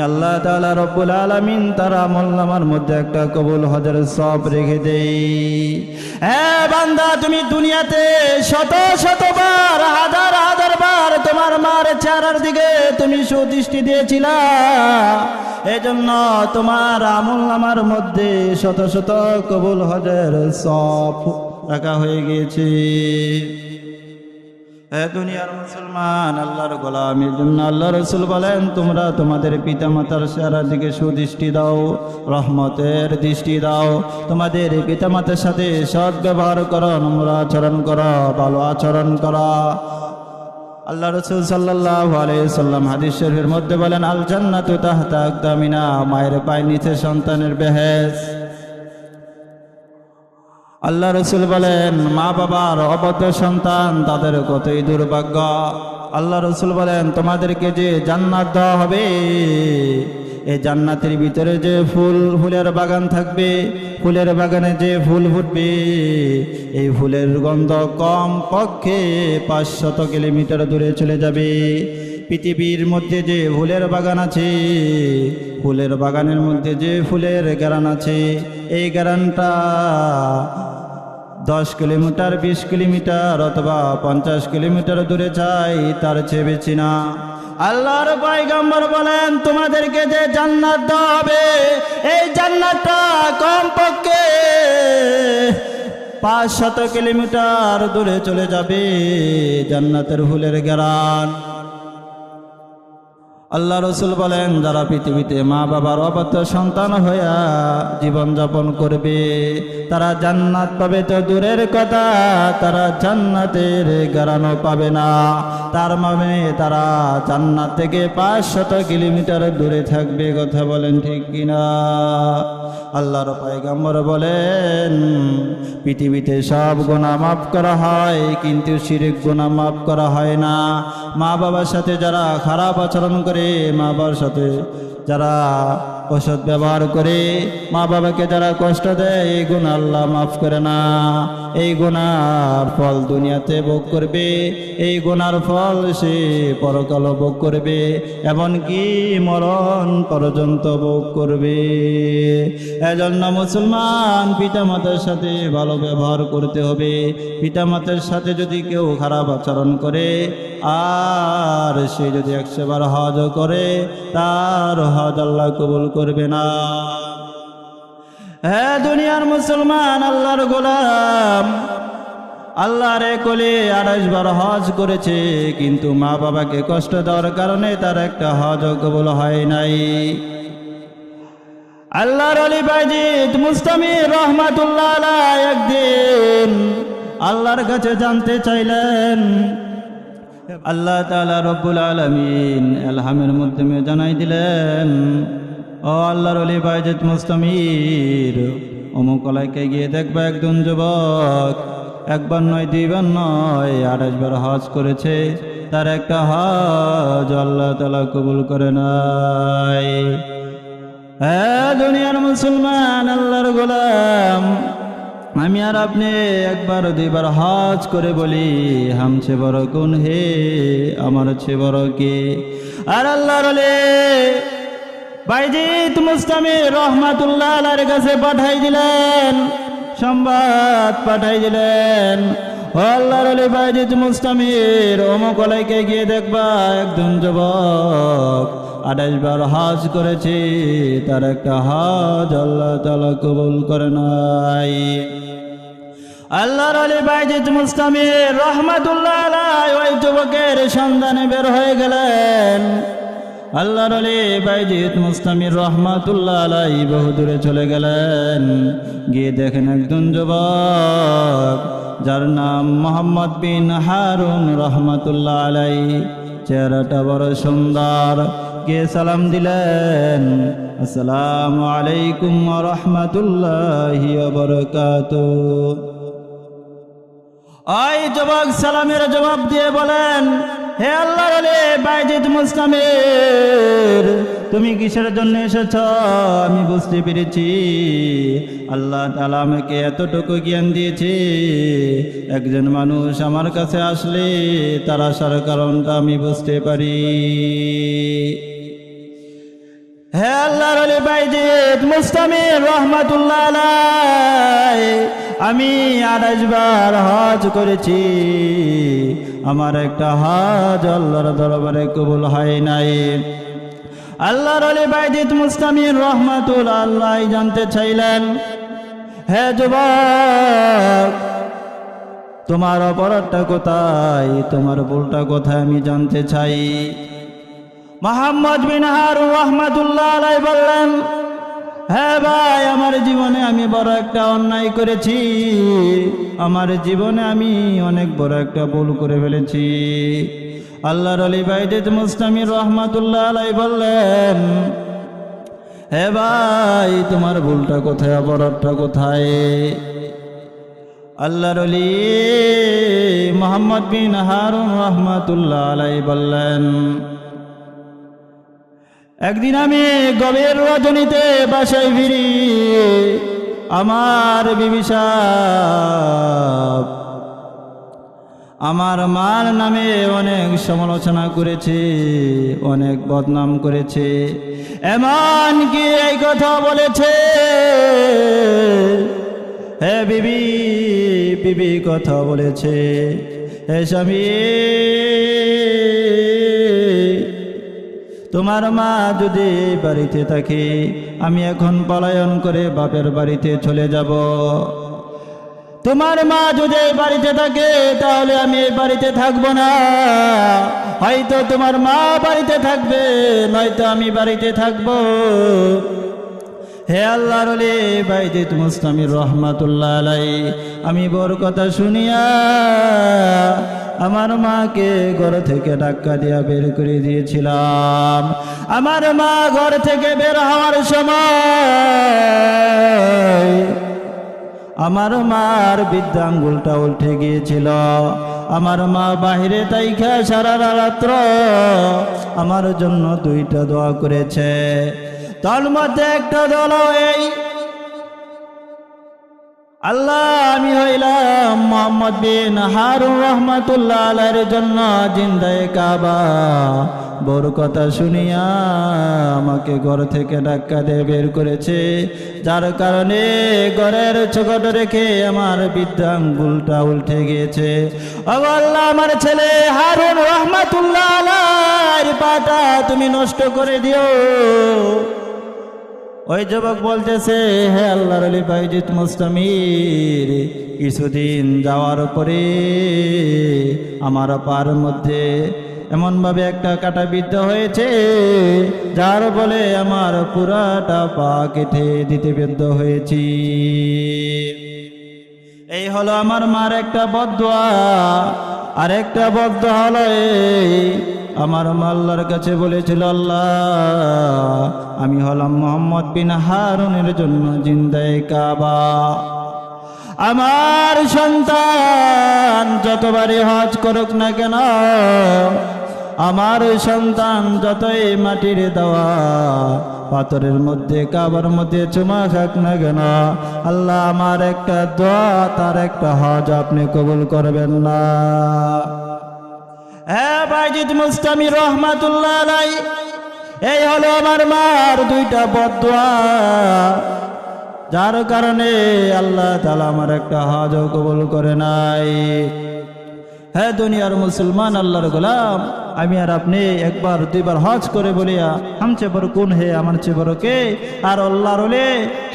আল্লাহ তাআলা রব্বুল আলামিন, তার আমল নামার মধ্যে একটা কবুল হজের সব রেখে দেই। হ্যাঁ বান্দা, তুমি দুনিয়াতে শত শতবার হাজার হাজার বার তোমার মার চেহারার দিকে তুমি সুদৃষ্টি দিয়েছিলা। এজন্য তোমার আমল নামার মধ্যে শত শত কবুল হজের সব রাখা হয়ে গিয়েছে। দুনিয়ার মুসলমান, আল্লাহর গোলামের জন্য আল্লাহ রসুল বলেন, তোমরা তোমাদের পিতা মাতার সারা দিকে সুদৃষ্টি দাও, রহমতের দৃষ্টি দাও। তোমাদের পিতা মাতার সাথে সৎ ব্যবহার করো, নম্র আচরণ করো, ভালো আচরণ করো। আল্লাহ রসুল সাল্লাহ আলাইসাল্লাম হাদিস শরীফের মধ্যে বলেন আল জান্নাতু তাহতা আকদামিনা, মায়ের পায়ের নিচে সন্তানের বেহেস আল্লাহ রসুল বলেন, মা বাবার অবদ্ধ সন্তান তাদের কতই দুর্ভাগ্য। আল্লাহ রসুল বলেন, তোমাদেরকে যে জান্নাত দেওয়া হবে, এই জান্নাতের ভিতরে যে ফুল, ফুলের বাগান থাকবে, ফুলের বাগানে যে ফুল ফুটবে, এই ফুলের গন্ধ কম পক্ষে পাঁচশত কিলোমিটার দূরে চলে যাবে। পৃথিবীর মধ্যে যে ফুলের বাগান আছে, ফুলের বাগানের মধ্যে যে ফুলের গ্যারান আছে, এই গ্যারানটা দশ কিলোমিটার, বিশ কিলোমিটার অথবা পঞ্চাশ কিলোমিটার দূরে চাই তার চেয়ে বেশি না। আল্লাহর পাইগম্বর বলেন, তোমাদেরকে যে জান্নাত দেওয়া হবে, এই জান্নাতটা কমপক্ষে পাঁচ শত কিলোমিটার দূরে চলে যাবে জান্নাতের ফুলের গ্যারান আল্লাহ রসুল বলেন, যারা পৃথিবীতে মা বাবার অবাধ্য সন্তান হইয়া জীবনযাপন করবে, তারা জান্নাত পাবে তো দূরের কথা, তারা জান্নাতের গারানো পাবে না। তার মানে তারা জান্নাত থেকে পাঁচ শত কিলোমিটার দূরে থাকবে, কথা বলেন ঠিক কিনা? আল্লাহর পায়গাম্বর বলেন, পৃথিবীতে সব গুণা মাফ করা হয়, কিন্তু শিরিক গুণা মাফ করা হয় না। মা বাবার সাথে যারা খারাপ আচরণ করে মা বাবার সাথে যারা ওষুধ ব্যবহার করে মা বাবাকে যারা কষ্ট দেয়, এই গুণ আল্লাহ মাফ করে না। এই গুণার ফল দুনিয়াতে ভোগ করবে, এই গুণার ফল সে পরকাল ভোগ করবে, এমনকি মরণ পর্যন্ত ভোগ করবে। এজন্য মুসলমান পিতামাতার সাথে ভালো ব্যবহার করতে হবে। পিতামাতার সাথে যদি কেউ খারাপ আচরণ করে, আর সে যদি একশোবার হজ করে, তার হজ আল্লাহ কবুল করবে না। হ্যাঁ দুনিয়ার মুসলমান, আল্লাহর গোলাম। আল্লাহর কোলে আড়াইশ বার হজ করেছে, কিন্তু মা বাবাকে কষ্ট দেওয়ার কারণে তার একটা হজ কবুল হয় নাই। আল্লাহর আলী বাইজিদ মুস্তামি রহমাতুল্লাহ একদিন আল্লাহর কাছে জানতে চাইলেন, আল্লাহ তাআলা রব্বুল আলমিন এলহামের মাধ্যমে জানাই দিলেন ও আল্লাহর অলি বাইজিদ মুস্তামির, অমুক আলাইকে গিয়ে দেখবা একজন যুবক, একবার নয়, দুইবার নয়, আঠাশ বার হজ করেছে, তার একটা হজ আল্লাহ তালা কবুল করে নাই হ্যাঁ দুনিয়ার মুসলমান, আল্লাহর গোলাম, আমি আর আপনি একবার দুইবার হজ করে বলি হামছে বড় কোন হে, আমার হচ্ছে বড় কে? আর আল্লাহর বাইজিত মুস্তামি রহমাতুল্লাহ আলার কাছে পাঠাই দিলেন, সংবাদ পাঠাই দিলেন। আল্লাহর আলী বাইজিত মুস্তামির, অমুক আলাইকে গিয়ে দেখবা একজন যুবক আঠাশ বার হজ করেছে, তার একটা হজ আল্লাহ তালা কবুল করে নাই। আল্লাহর আলী বাইজিত মুস্তামির রহমাতুল্লাহ আলাই ওই যুবকের সন্ধানে বের হয়ে গেলেন। আল্লাহর আলী বাইজিত মুস্তামির রহমাতুল্লাহ আলাই বহু দূরে চলে গেলেন। গিয়ে দেখেন একজন যুবক, যার নাম মোহাম্মদ বিন হারুন রহমাতুল্লাহ আলাই চেহারাটা বড় সুন্দর। কে সালাম দিলেন, আসসালামু আলাইকুম রহমতুল্লাহি বরকাতুহ। ওই যুবক, সালামের জবাব দিয়ে বলেন হে আল্লাহ রে বাইজিদ মুসলামের, তুমি কিসের জন্য এসেছ? আমি বুঝতে পেরেছি। আল্লাহ তালা আমাকে এতটুকু জ্ঞান দিয়েছে। একজন মানুষ আমার কাছে আসলে তার আসার কারণটা আমি বুঝতে পারি। হে আল্লাহর অলি বাইজিদ মুস্তামির রহমাতুল্লাহ আলাই আমি বার হজ করেছি। আমার একটা হজ আল্লাহর দরবারে কবুল হয় নাই। আল্লাহর অলি বাইজিদ মুস্তামির রহমাতুল আল্লাহ জানতে চাইলেন, হে যুবক, তোমার অপরাধটা কোথায়? তোমার ভুলটা কোথায় আমি জানতে চাই। মোহাম্মদ বিন হারুন রহমাতুল্লাহ আলাই বললেন হ্যাঁ ভাই, আমার জীবনে আমি বড় একটা অন্যায় করেছি। আমার জীবনে আমি অনেক বড় একটা ভুল করে ফেলেছি। আল্লাহর আলী বাইদেদ মুস্তামির রহমাতুল্লাহ আলাই বললেন, হে ভাই, তোমার ভুলটা কোথায়, অপরাধটা কোথায়? আল্লাহর অলি মোহাম্মদ বিন হারুন রহমাতুল্লাহ আলাই বললেন একদিন আমি গভীর রজনীতে বাসায় ফিরি। আমার বিবিসা আমার মার নামে অনেক সমালোচনা করেছে, অনেক বদনাম করেছে, এমন কি এই কথা বলেছে? হে বিবি বিবি কথা বলেছে, হে স্বামী। তোমার মা যদি বাড়িতে থাকে, আমি এখন পলায়ন করে বাপের বাড়িতে চলে যাব। তোমার মা যদি বাড়িতে থাকে, তাহলে আমি এই বাড়িতে থাকব না। হয়তো তোমার মা বাড়িতে থাকবে, নয়তো আমি বাড়িতে থাকব। হে আল্লাহর অলি বাইজিত মুস্তামির রহমাতুল্লাহ আলাই আমি বর কথা শুনিয়া আমার মাকে ঘর থেকে ডাক্কা দিয়া বের করে দিয়েছিলাম। আমার মা ঘর থেকে বের হওয়ার সময় আমার মার বৃদ্ধাঙ্গুলটা উল্টে গিয়েছিল। আমার মা বাহিরে তাইখা সারা রাত্র আমার জন্য দুইটা দোয়া করেছে। তার মধ্যে একটা দল এই। আল্লাহ, আমি হইলাম মোহাম্মদ বিন হারুন রহমাতুল্লাহ আলাইয়ের জন্য জিন্দায় কাবা। বড় কথা শুনিয়া আমাকে ঘর থেকে ডাক্কা দিয়ে বের করেছে। যার কারণে ঘরের চোখট রেখে আমার বৃদ্ধাঙ্গুলটা উল্টে গিয়েছে। আল্লাহ, আমার ছেলে হারুন রহমাতুল্লাহ আলাইয়ের পাটা তুমি নষ্ট করে দিও। ওই যুবক বলতেছে, হে আল্লাহর আলী বাইজিত মুস্তামির, কিছুদিন যাওয়ার পরে আমার পার মধ্যে এমনভাবে একটা কাটা বিদ্ধ হয়েছে, যার বলে আমার পুরাটা পা কেটে দিতে বাধ্য হয়েছি। এই হলো আমার মার একটা বদুয়া আর একটা বদ্ধ হলো আমার মাল্লার কাছে বলেছিল, আল্লাহ, আমি হলাম মোহাম্মদ বিন হারুনের জন্য জিন্দায় কাবা। আমার সন্তান যতবারই হজ করুক না কেন, আমার সন্তান যতই মাটির দেওয়া, পাথরের মধ্যে, কাবার মধ্যে চুমা খাক না কেন, আল্লাহ, আমার একটা দোয়া, তার একটা হজ আপনি কবুল করবেন না। হ্যাঁ বাইজিদ মুস্তামি রহমাতুল্লাহ আলাই, এই হলো আমার মার দুইটা বদুয়া যার কারণে আল্লাহ তালা আমার একটা হজও কবুল করে নাই। হ্যাঁ দুনিয়ার মুসলমান, আল্লাহর গোলাম, আমি আর আপনি একবার, দুইবার হজ করে বলিয়া হামচে বড় কোন হে, আমার চেয়ে বড় কে? আর আল্লাহর ওলে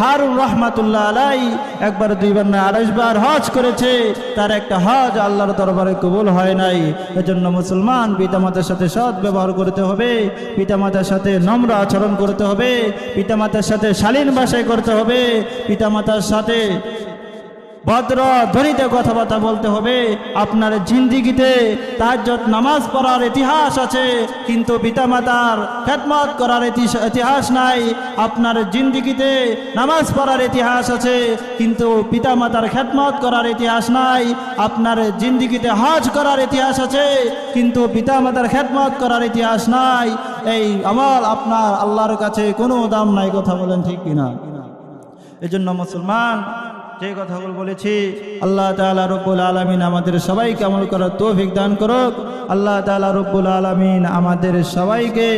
হারুন রহমাতুল্লাহ আলাই, একবার, দুইবার না আড়াইশ বার হজ করেছে, তার একটা হজ আল্লাহর দরবারে কবুল হয় নাই। এজন্য মুসলমান, পিতামাতার সাথে সৎ ব্যবহার করতে হবে, পিতামাতার সাথে নম্র আচরণ করতে হবে, পিতামাতার সাথে শালীন ভাষায় করতে হবে, পিতামাতার সাথে ভদ্র ধ্বনিতে কথাবার্তা বলতে হবে। আপনার জিন্দিগিতে তাহাজ্জত নামাজ পড়ার ইতিহাস আছে, কিন্তু পিতামাতার খেদমত করার ইতিহাস নাই। আপনার জিন্দিগিতে নামাজ পড়ার ইতিহাস আছে, কিন্তু পিতামাতার খেদমত করার ইতিহাস নাই। আপনার জিন্দিগিতে হজ করার ইতিহাস আছে, কিন্তু পিতামাতার খেদমত করার ইতিহাস নাই। এই আমল আপনার আল্লাহর কাছে কোনো দাম নাই, কথা বলেন ঠিক কিনা? এই জন্য মুসলমান যে কথাগুলো বলেছি, আল্লাহ তালা রব্বুল আলমিন আমাদের সবাইকে আমল করার তৌফিক দান করুক। আল্লাহ তালা রব্বুল আলমিন আমাদের সবাইকে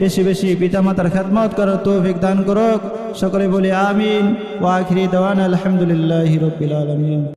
বেশি বেশি পিতামাতার খেদমত করার তৌফিক দান করুক। সকলে বলি আমিন। ওয়াখিরি দেওয়ান আলহামদুলিল্লাহ রব্বুল আলমিন আলামিন।